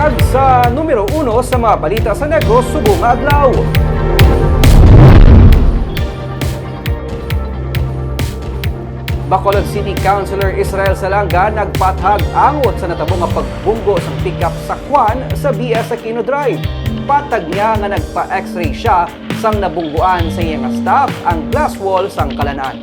Kag sa numero uno sa mga balita sa Negros subong adlaw. Bacolod City Councilor Israel Salanga nagpathag angot sa natabong nga pagbunggo sang pickup sa Kwan sa BS Aquino Drive. Patag niya nga nagpa-x-ray siya sang nabungguan sa iyang staff ang glass wall sang kalanan.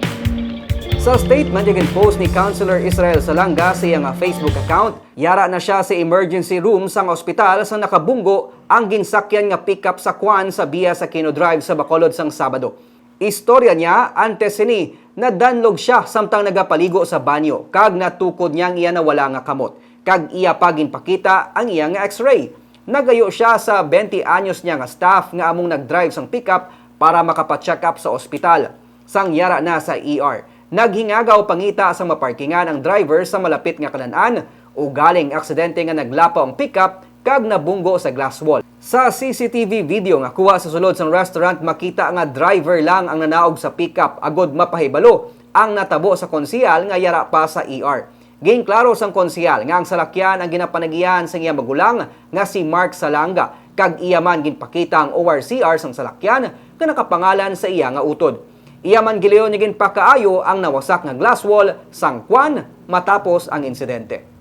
Sa statement yung post ni Councilor Israel Salanga sa iyang Facebook account, yara na siya sa emergency room sang ospital sang nakabunggo ang ginsakyan nga pickup sa Kwan sa BS Aquino Drive sa Bacolod sang Sabado. Istorya niya, antes ni, na danlog siya samtang nagapaligo sa banyo, kag natukod niyang iya na wala nga kamot, kag iya pagin pakita ang iya nga x-ray. Nagayo siya sa 20 anyos niya nga staff nga among nag-drive sang pickup para makapacheck up sa ospital. Sang yara na sa ER. Naghingagaw pangita sa maparkingan ang driver sa malapit nga kalanan o galing aksidente nga naglapaw ang pickup kag nabunggo sa glass wall. Sa CCTV video nga kuha sa sulod sang restaurant makita nga driver lang ang nanaog sa pickup agod mapahibalo ang natabo sa konsihal nga yara pa sa ER. Ging klaro sang konsihal nga ang salakyan ang ginapanagiyan sa iya magulang nga si Mark Salanga kag iya man ginpakita ang ORCR sang salakyan nga nakapangalan sa iya nga utod. Iya man giliyon niya ginpakaayo ang nawasak nga glass wall sang kwan matapos ang insidente.